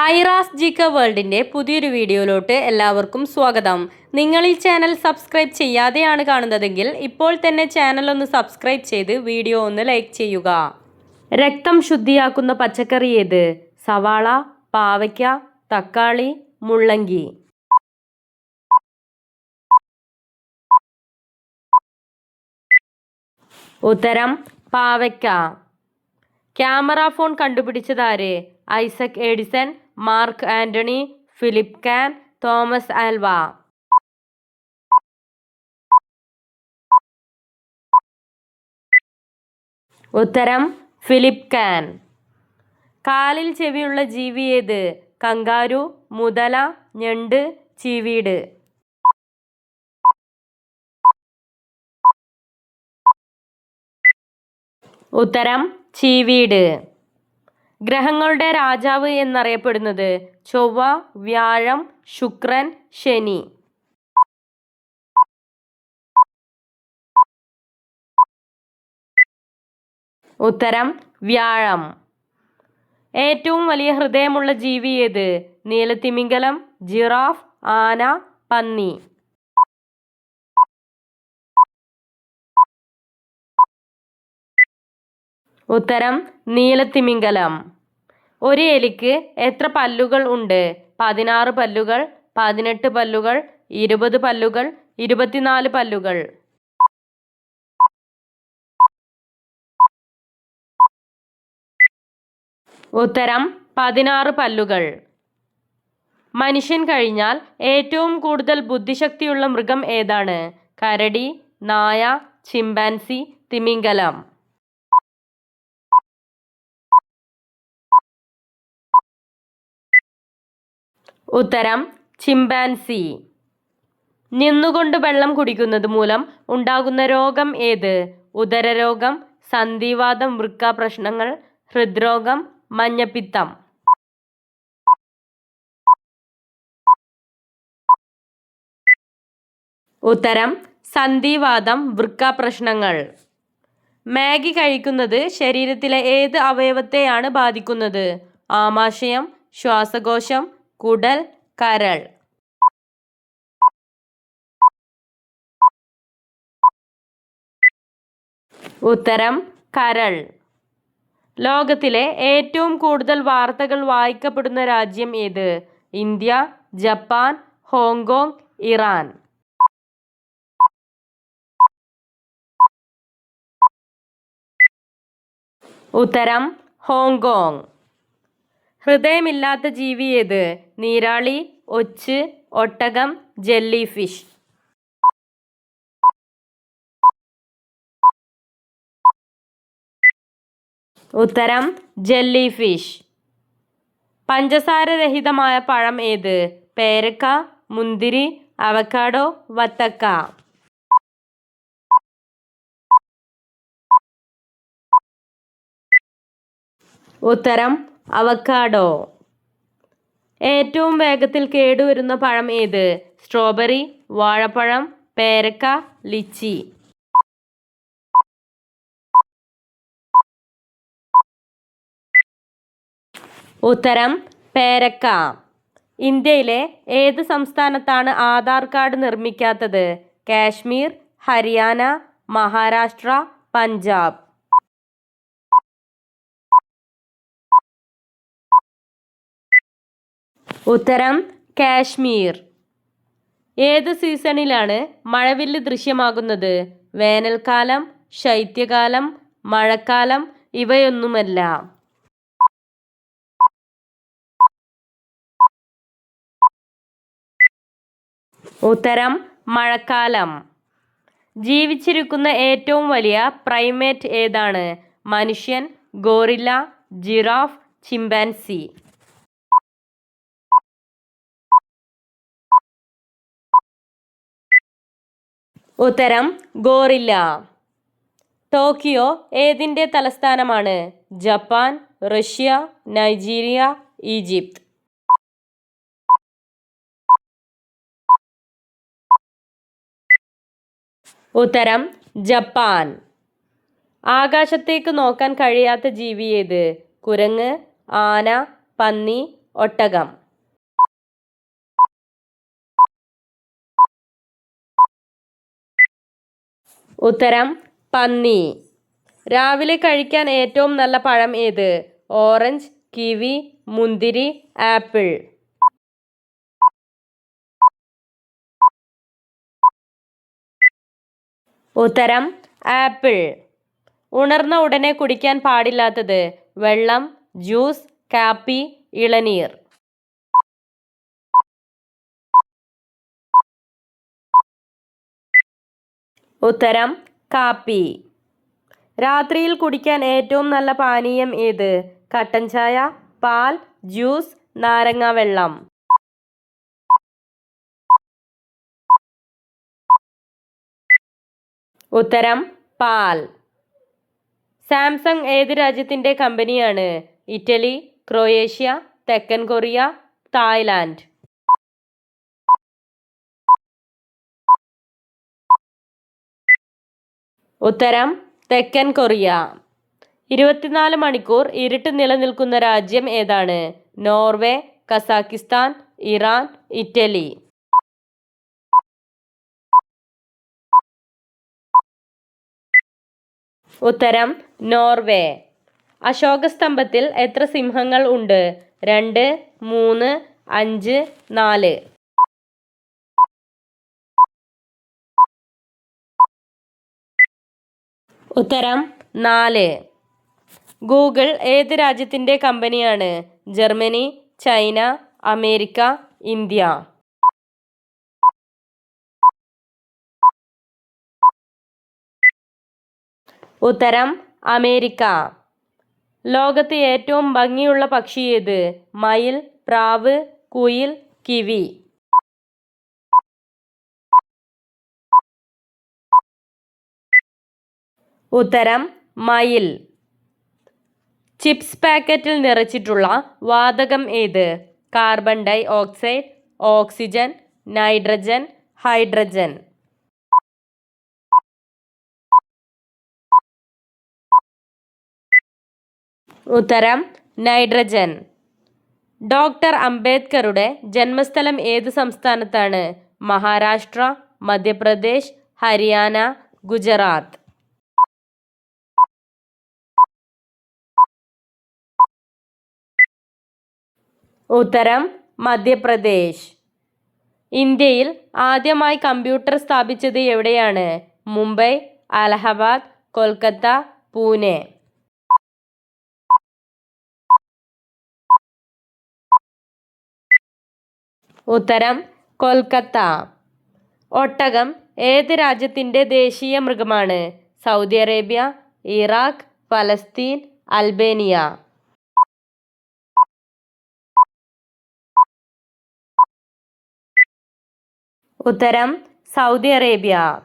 ഐറാസ് ജിക്ക വേൾഡിന്റെ പുതിയൊരു വീഡിയോയിലോട്ട് എല്ലാവർക്കും സ്വാഗതം. നിങ്ങൾ ഈ ചാനൽ സബ്സ്ക്രൈബ് ചെയ്യാതെയാണ് കാണുന്നതെങ്കിൽ ഇപ്പോൾ തന്നെ ചാനൽ ഒന്ന് സബ്സ്ക്രൈബ് ചെയ്ത് വീഡിയോ ഒന്ന് ലൈക്ക് ചെയ്യുക. രക്തം ശുദ്ധിയാക്കുന്ന പച്ചക്കറി ഏത്? സവാള പാവയ്ക്ക തക്കാളി മുള്ളങ്കി. ഉത്തരം പാവയ്ക്ക. Camera phone കണ്ടുപിടിച്ചതാര് Isaac Edison Mark Antony Philip Kahn Thomas Alva. ഉത്തരം ഫിലിപ്പ് കാൻ. കാലിൽ ചെവിയുള്ള ജീവി ഏത്? കങ്കാരു മുതല ഞണ്ട് ചീവീട്. ഉത്തരം ചീവീട്. ഗ്രഹങ്ങളുടെ രാജാവ് എന്നറിയപ്പെടുന്നത് ചൊവ്വ വ്യാഴം ശുക്രൻ ശനി. ഉത്തരം വ്യാഴം. ഏറ്റവും വലിയ ഹൃദയമുള്ള ജീവി ഏത്? നീലത്തിമിംഗലം ജിറാഫ് ആന പന്നി. ഉത്തരം നീലത്തിമിംഗലം. ഒരു എലിക്ക് എത്ര പല്ലുകൾ ഉണ്ട്? പതിനാറ് പല്ലുകൾ പതിനെട്ട് പല്ലുകൾ ഇരുപത് പല്ലുകൾ ഇരുപത്തിനാല് പല്ലുകൾ. ഉത്തരം പതിനാറ് പല്ലുകൾ. മനുഷ്യൻ കഴിഞ്ഞാൽ ഏറ്റവും കൂടുതൽ ബുദ്ധിശക്തിയുള്ള മൃഗം ഏതാണ്? കരടി നായ ചിമ്പാൻസി തിമിംഗലം. ഉത്തരം ചിമ്പാൻസി. നിന്നുകൊണ്ട് വെള്ളം കുടിക്കുന്നത് മൂലം ഉണ്ടാകുന്ന രോഗം ഏത്? ഉദരരോഗം സന്ധിവാദം വൃക്ക പ്രശ്നങ്ങൾ ഹൃദ്രോഗം മഞ്ഞപ്പിത്തം. ഉത്തരം സന്ധിവാദം വൃക്ക പ്രശ്നങ്ങൾ മാഗി കഴിക്കുന്നത് ശരീരത്തിലെ ഏത് അവയവത്തെയാണ് ബാധിക്കുന്നത്? ആമാശയം ശ്വാസകോശം കുടൽ കരൾ. ഉത്തരം കരൾ. ലോകത്തിലെ ഏറ്റവും കൂടുതൽ വാർത്തകൾ വായിക്കപ്പെടുന്ന രാജ്യം ഏത്? India Japan Hong Kong Iran. ഉത്തരം ഹോങ്കോങ്. ഹൃദയമില്ലാത്ത ജീവി ഏത്? നീരാളി ഒച്ച് ഒട്ടകം ജെല്ലി ഫിഷ് ഉത്തരം ജെല്ലി ഫിഷ് പഞ്ചസാരരഹിതമായ പഴം ഏത്? പേരക്ക മുന്തിരി അവക്കാഡോ വത്തക്ക. ഉത്തരം അവക്കാഡോ ഏറ്റവും വേഗത്തിൽ കേടുവരുന്ന പഴം ഏത്? സ്ട്രോബെറി വാഴപ്പഴം പേരക്ക ലിച്ചി. ഉത്തരം പേരക്ക. ഇന്ത്യയിലെ ഏത് സംസ്ഥാനത്താണ് ആധാർ കാർഡ് നിർമ്മിക്കാത്തത്? കാശ്മീർ ഹരിയാന മഹാരാഷ്ട്ര പഞ്ചാബ്. ഉത്തരം കാശ്മീർ. ഏത് സീസണിലാണ് മഴവില്ല് ദൃശ്യമാകുന്നത്? വേനൽക്കാലം ശൈത്യകാലം മഴക്കാലം ഇവയൊന്നുമല്ല. ഉത്തരം മഴക്കാലം. ജീവിച്ചിരിക്കുന്ന ഏറ്റവും വലിയ പ്രൈമേറ്റ് ഏതാണ്? മനുഷ്യൻ ഗോറില്ല ജിറാഫ് ചിമ്പാൻസി. ഉത്തരം ഗോറില്ല. ടോക്കിയോ ഏതിന്റെ തലസ്ഥാനമാണ്? Japan Russia Nigeria Egypt. ഉത്തരം ജപ്പാൻ. ആകാശത്തേക്ക് നോക്കാൻ കഴിയാത്ത ജീവി ഏത്? കുരങ്ങ് ആന പന്നി ഒട്ടകം. ഉത്തരം പന്നി. രാവിലെ കഴിക്കാൻ ഏറ്റവും നല്ല പഴം ഏത്? ഓറഞ്ച് കിവി മുന്തിരി ആപ്പിൾ. ഉത്തരം ആപ്പിൾ. ഉണർന്ന ഉടനെ കുടിക്കാൻ പാടില്ലാത്തത് വെള്ളം ജ്യൂസ് കാപ്പി ഇളനീർ. ഉത്തരം കാപ്പി. രാത്രിയിൽ കുടിക്കാൻ ഏറ്റവും നല്ല പാനീയം ഏത്? കട്ടൻ ചായ പാൽ ജ്യൂസ് നാരങ്ങ വെള്ളം. ഉത്തരം പാൽ. സാംസങ് ഏത് രാജ്യത്തിന്റെ കമ്പനിയാണ്? ഇറ്റലി ക്രൊയേഷ്യ തെക്കൻ കൊറിയ തായ്ലാൻഡ്. ഉത്തരം തെക്കൻ കൊറിയ. ഇരുപത്തിനാല് മണിക്കൂർ ഇരുട്ട് നിലനിൽക്കുന്ന രാജ്യം ഏതാണ്? Norway Kazakhstan Iran Italy. ഉത്തരം നോർവേ. അശോക സ്തംഭത്തിൽ എത്ര സിംഹങ്ങൾ ഉണ്ട്? രണ്ട് മൂന്ന് അഞ്ച് നാല്. ഉത്തരം നാല്. ഗൂഗിൾ ഏത് രാജ്യത്തിന്റെ കമ്പനിയാണ്? Germany China America India. ഉത്തരം അമേരിക്ക. ലോകത്ത് ഏറ്റവും ഭംഗിയുള്ള പക്ഷി ഏത്? മയിൽ പ്രാവ് കുയിൽ കിവി. ഉത്തരം മയിൽ. ചിപ്സ് പാക്കറ്റിൽ നിറച്ചിട്ടുള്ള വാതകം ഏത്? Carbon dioxide oxygen nitrogen hydrogen. ഉത്തരം നൈട്രജൻ. ഡോക്ടർ അംബേദ്കറുടെ ജന്മസ്ഥലം ഏത് സംസ്ഥാനത്താണ്? മഹാരാഷ്ട്ര മധ്യപ്രദേശ് ഹരിയാന ഗുജറാത്ത്. ഉത്തരം മധ്യപ്രദേശ്. ഇന്ത്യയിൽ ആദ്യമായി കമ്പ്യൂട്ടർ സ്ഥാപിച്ചത് എവിടെയാണ്? മുംബൈ അലഹബാദ് കൊൽക്കത്ത പൂനെ. ഉത്തരം കൊൽക്കത്ത. ഒട്ടകം ഏത് രാജ്യത്തിന്റെ ദേശീയ മൃഗമാണ്? സൗദി അറേബ്യ ഇറാഖ് ഫലസ്തീൻ അൽബേനിയ. ഉത്തരം സൗദി അറേബ്യ.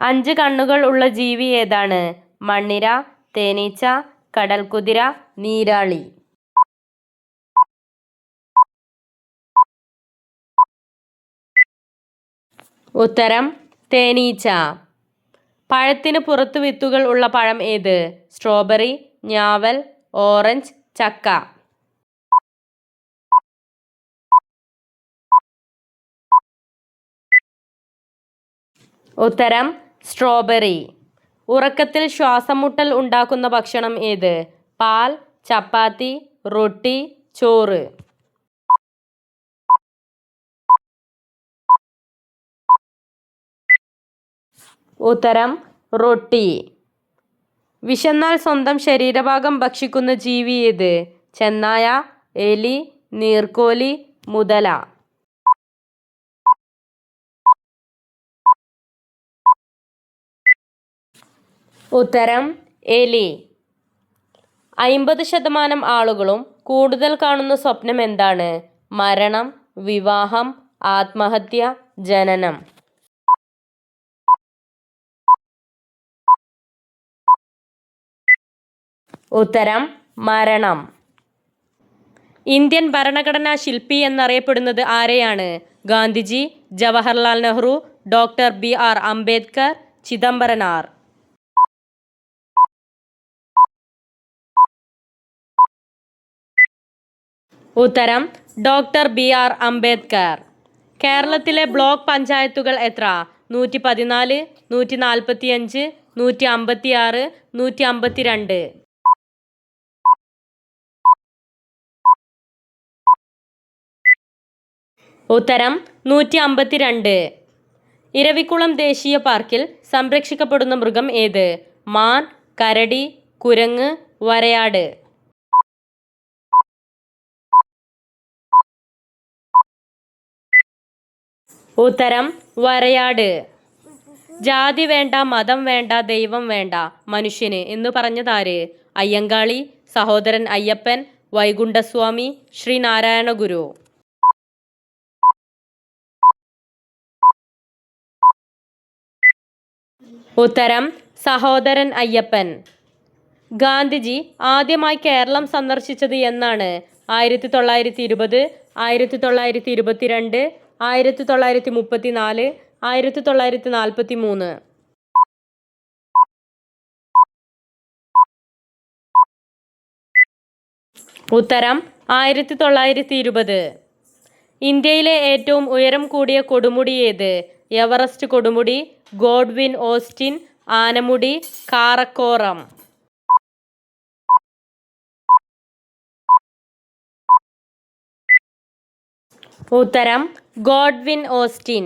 അഞ്ച് കണ്ണുകൾ ഉള്ള ജീവി ഏതാണ്? മണ്ണിര തേനീച്ച കടൽക്കുതിര നീരാളി. ഉത്തരം തേനീച്ച. പഴത്തിന് പുറത്തു വിത്തുകൾ ഉള്ള പഴം ഏത്? സ്ട്രോബെറി ഞാവൽ ഓറഞ്ച് ചക്ക. ഉത്തരം സ്ട്രോബെറി ഉറക്കത്തിൽ ശ്വാസമുട്ടൽ ഉണ്ടാക്കുന്ന ഭക്ഷണം ഏത്? പാൽ ചപ്പാത്തി റൊട്ടി ചോറ്. ഉത്തരം റൊട്ടി. വിശന്നാൽ സ്വന്തം ശരീരഭാഗം ഭക്ഷിക്കുന്ന ജീവി ഏത്? ചെന്നായ എലി നീർക്കോലി മുതല. ഉത്തരം എലി. അയിമ്പത് ശതമാനം ആളുകളും കൂടുതൽ കാണുന്ന സ്വപ്നം എന്താണ്? മരണം വിവാഹം ആത്മഹത്യ ജനനം. ഉത്തരം മരണം. ഇന്ത്യൻ ഭരണഘടനാ ശില്പി എന്നറിയപ്പെടുന്നത് ആരെയാണ്? Gandhiji Jawaharlal Nehru doctor B R Ambedkar Chidambaranar. ഉത്തരം ഡോക്ടർ ബി ആർ അംബേദ്കർ. കേരളത്തിലെ ബ്ലോക്ക് പഞ്ചായത്തുകൾ എത്ര? നൂറ്റി പതിനാല് നൂറ്റി നാൽപ്പത്തി അഞ്ച് നൂറ്റി അമ്പത്തി ആറ് നൂറ്റി അമ്പത്തി രണ്ട് ഉത്തരം നൂറ്റി അമ്പത്തി രണ്ട് ഇരവിക്കുളം ദേശീയ പാർക്കിൽ സംരക്ഷിക്കപ്പെടുന്ന മൃഗം ഏത്? മാൻ കരടി കുരങ്ങ് വരയാട്. ഉത്തരം വരയാട്. ജാതി വേണ്ട മതം വേണ്ട ദൈവം വേണ്ട മനുഷ്യന് എന്ന് പറഞ്ഞതാര്? അയ്യങ്കാളി സഹോദരൻ അയ്യപ്പൻ വൈകുണ്ഠസ്വാമി ശ്രീനാരായണ ഗുരു. ഉത്തരം സഹോദരൻ അയ്യപ്പൻ. ഗാന്ധിജി ആദ്യമായി കേരളം സന്ദർശിച്ചത് എന്നാണ്. ആയിരത്തി തൊള്ളായിരത്തി ഇരുപത് ആയിരത്തി തൊള്ളായിരത്തി ഇരുപത്തിരണ്ട് ആയിരത്തി തൊള്ളായിരത്തി മുപ്പത്തി നാല് ആയിരത്തി തൊള്ളായിരത്തി നാൽപ്പത്തി മൂന്ന് ഉത്തരം ആയിരത്തി തൊള്ളായിരത്തി ഇരുപത് ഇന്ത്യയിലെ ഏറ്റവും ഉയരം കൂടിയ കൊടുമുടി ഏത്? എവറസ്റ്റ് കൊടുമുടി ഗോഡ്വിൻ ഓസ്റ്റിൻ ആനമുടി കാറക്കോറം. ഉത്തരം ഗോഡ്വിൻ ഓസ്റ്റിൻ.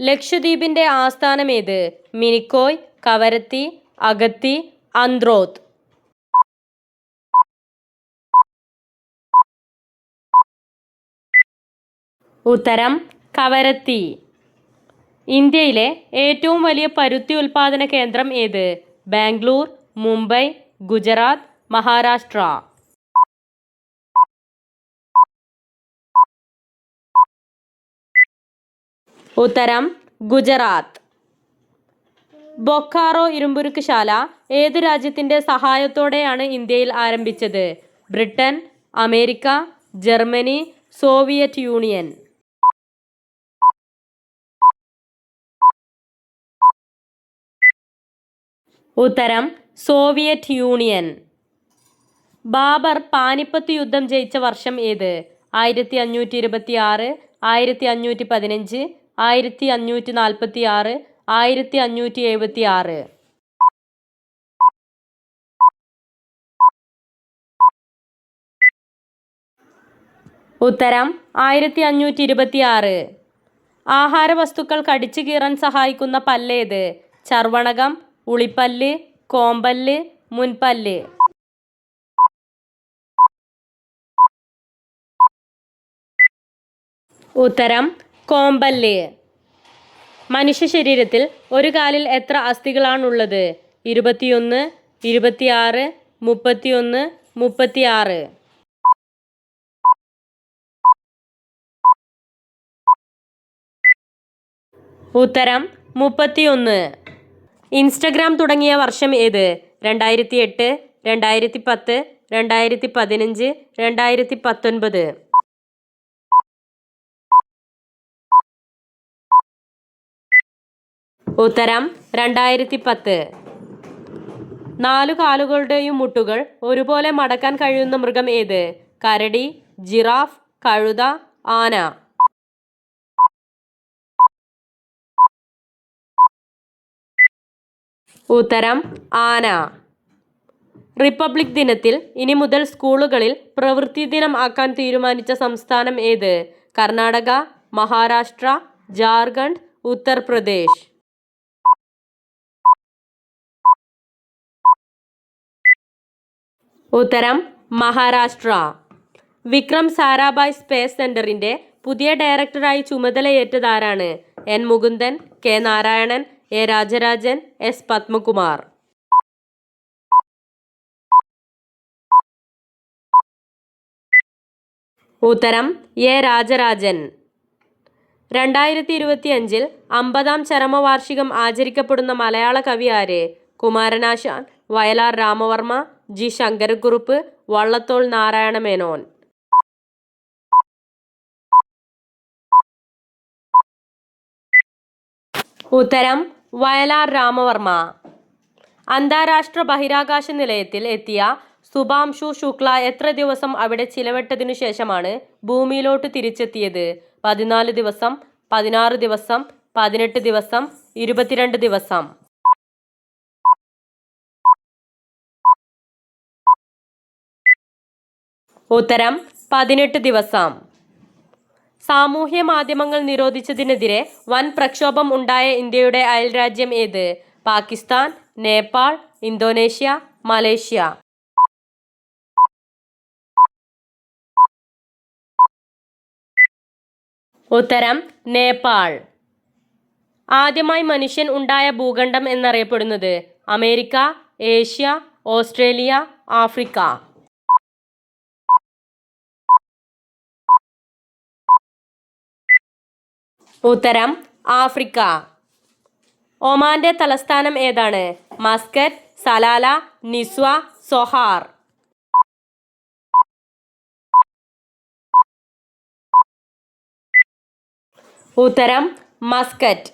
ലക്ഷദ്വീപിന്റെ ആസ്ഥാനം ഏത് മിനിക്കോയ് കവരത്തി അഗത്തി അന്ത്രോത്ത്. ഉത്തരം കവരത്തി. ഇന്ത്യയിലെ ഏറ്റവും വലിയ പരുത്തി ഉൽപാദന കേന്ദ്രം ഏത്? ബാംഗ്ലൂർ മുംബൈ ഗുജറാത്ത് മഹാരാഷ്ട്ര. ഉത്തരം ഗുജറാത്ത്. ബൊക്കാറോ ഇരുമ്പുരുക്ക് ശാല ഏത് രാജ്യത്തിന്റെ സഹായത്തോടെയാണ് ഇന്ത്യയിൽ ആരംഭിച്ചത്? Britain America Germany Soviet Union. ഉത്തരം സോവിയറ്റ് യൂണിയൻ. ബാബർ പാനിപ്പത്ത് യുദ്ധം ജയിച്ച വർഷം ഏത്? ആയിരത്തി അഞ്ഞൂറ്റി ഇരുപത്തി ആറ് ആയിരത്തി അഞ്ഞൂറ്റി പതിനഞ്ച് ആയിരത്തി അഞ്ഞൂറ്റി നാൽപ്പത്തി ആറ് ആയിരത്തി അഞ്ഞൂറ്റി എഴുപത്തി ആറ് ഉത്തരം ആയിരത്തി അഞ്ഞൂറ്റി ഇരുപത്തി ആറ് ആഹാര വസ്തുക്കൾ കടിച്ചു കീറാൻ സഹായിക്കുന്ന പല്ലേത്? ചർവണകം ഉളിപ്പല്ല് കോമ്പല്ല് മുൻപല്ല്. ഉത്തരം കോമ്പല്ല്? മനുഷ്യ ശരീരത്തിൽ ഒരു കാലിൽ എത്ര അസ്ഥികളാണുള്ളത്? ഇരുപത്തിയൊന്ന് ഇരുപത്തിയാറ് മുപ്പത്തിയൊന്ന് മുപ്പത്തിയാറ്. ഉത്തരം മുപ്പത്തിയൊന്ന്. ഇൻസ്റ്റഗ്രാം തുടങ്ങിയ വർഷം ഏത്? രണ്ടായിരത്തി എട്ട് രണ്ടായിരത്തി പത്ത് രണ്ടായിരത്തി പതിനഞ്ച് രണ്ടായിരത്തി പത്തൊൻപത് ഉത്തരം രണ്ടായിരത്തി പത്ത് നാലു കാലുകളുടെയും മുട്ടുകൾ ഒരുപോലെ മടക്കാൻ കഴിയുന്ന മൃഗം ഏത്? കരടി ജിറാഫ് കഴുത ആന. ഉത്തരം ആന. റിപ്പബ്ലിക് ദിനത്തിൽ ഇനി മുതൽ സ്കൂളുകളിൽ പ്രവൃത്തി ദിനം ആക്കാൻ തീരുമാനിച്ച സംസ്ഥാനം ഏത്? കർണാടക മഹാരാഷ്ട്ര ജാർഖണ്ഡ് ഉത്തർപ്രദേശ്. ഉത്തരം മഹാരാഷ്ട്ര. വിക്രം സാരാഭായ് സ്പേസ് സെന്ററിന്റെ പുതിയ ഡയറക്ടറായി ചുമതലയേറ്റതാരാണ് N Mukundan K Narayanan A Rajarajan S Padmakumar. ഉത്തരം എ രാജരാജൻ. രണ്ടായിരത്തി ഇരുപത്തിയഞ്ചിൽ അമ്പതാം ചരമവാർഷികം ആചരിക്കപ്പെടുന്ന മലയാള കവി ആര്? കുമാരനാശാൻ വയലാർ രാമവർമ്മ ജി ശങ്കരക്കുറുപ്പ് വള്ളത്തോൾ നാരായണ മേനോൻ ഉത്തരം വയലാർ രാമവർമ്മ. അന്താരാഷ്ട്ര ബഹിരാകാശ നിലയത്തിൽ എത്തിയ സുഭാംശു ശുക്ല എത്ര ദിവസം അവിടെ ചിലവിട്ടതിനു ശേഷമാണ് ഭൂമിയിലോട്ട് തിരിച്ചെത്തിയത്? പതിനാല് ദിവസം പതിനാറ് ദിവസം പതിനെട്ട് ദിവസം ഇരുപത്തിരണ്ട് ദിവസം. ഉത്തരം പതിനെട്ട് ദിവസം. സാമൂഹ്യ മാധ്യമങ്ങൾ നിരോധിച്ചതിനെതിരെ വൻ പ്രക്ഷോഭം ഉണ്ടായ ഇന്ത്യയുടെ അയൽരാജ്യം ഏത്? Pakistan Nepal Indonesia Malaysia. ഉത്തരം നേപ്പാൾ. ആദ്യമായി മനുഷ്യൻ ഉണ്ടായ ഭൂഖണ്ഡം എന്നറിയപ്പെടുന്നത് അമേരിക്ക ഏഷ്യ ഓസ്ട്രേലിയ ആഫ്രിക്ക. ഉത്തരം ആഫ്രിക്ക. ഒമാന്റെ തലസ്ഥാനം ഏതാണ്? Muscat Salalah Nizwa Sohar. ഉത്തരം മസ്കറ്റ്.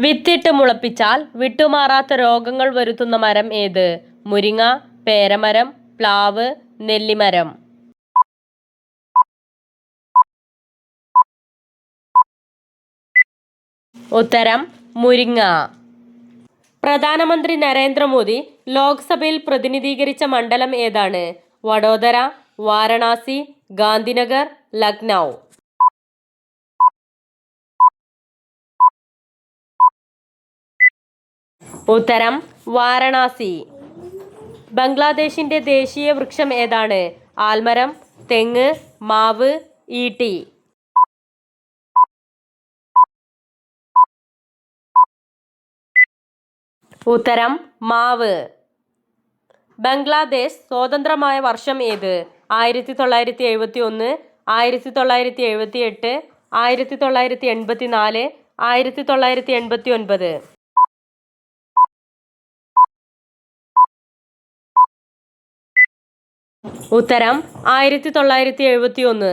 വിത്തിട്ട് മുളപ്പിച്ചാൽ വിട്ടുമാറാത്ത രോഗങ്ങൾ വരുത്തുന്ന മരം ഏത്? മുരിങ്ങ പേരമരം പ്ലാവ് നെല്ലിമരം. ഉത്തരം മുരിങ്ങ. പ്രധാനമന്ത്രി നരേന്ദ്രമോദി ലോക്സഭയിൽ പ്രതിനിധീകരിച്ച മണ്ഡലം ഏതാണ്? വഡോദര വാരണാസി ഗാന്ധിനഗർ ലക്നൗ. ഉത്തരം വാരണാസി. ബംഗ്ലാദേശിന്റെ ദേശീയ വൃക്ഷം ഏതാണ്? ആൽമരം തെങ്ങ് മാവ് ഈട്ടി. ഉത്തരം മാവ്. ബംഗ്ലാദേശ് സ്വതന്ത്രമായ വർഷം ഏത്? ആയിരത്തി തൊള്ളായിരത്തി എഴുപത്തി ഒന്ന് ആയിരത്തി തൊള്ളായിരത്തി എഴുപത്തി എട്ട് ആയിരത്തി തൊള്ളായിരത്തി എൺപത്തി നാല് ആയിരത്തി തൊള്ളായിരത്തി എൺപത്തി ഒൻപത് ഉത്തരം ആയിരത്തി തൊള്ളായിരത്തി എഴുപത്തി ഒന്ന്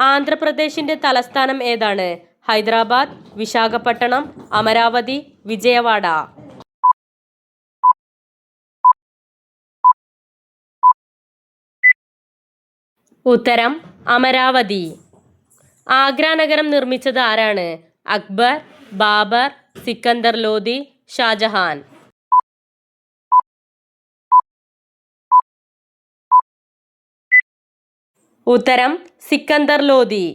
ആന്ധ്രാപ്രദേശിന്റെ തലസ്ഥാനം ഏതാണ്? ഹൈദരാബാദ് വിശാഖപട്ടണം അമരാവതി വിജയവാഡ. ഉത്തരം അമരാവതി. ആഗ്ര നഗരം നിർമ്മിച്ചത് ആരാണ്? അക്ബർ ബാബർ സിക്കന്ദർ ലോധി ഷാജഹാൻ. ഉത്തരം സിക്കന്ദർ ലോധി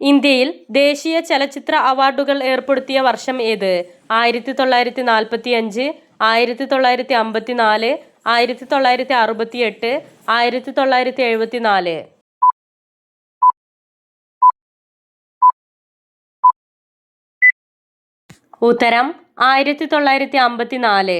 ഇന്ത്യയിൽ ദേശീയ ചലച്ചിത്ര അവാർഡുകൾ ഏർപ്പെടുത്തിയ വർഷം ഏത്? ആയിരത്തി തൊള്ളായിരത്തി നാൽപ്പത്തി അഞ്ച് ആയിരത്തി തൊള്ളായിരത്തി അമ്പത്തി നാല് ആയിരത്തി തൊള്ളായിരത്തി അറുപത്തി എട്ട് ആയിരത്തി തൊള്ളായിരത്തി എഴുപത്തി നാല് ഉത്തരം ആയിരത്തി തൊള്ളായിരത്തി അമ്പത്തി നാല്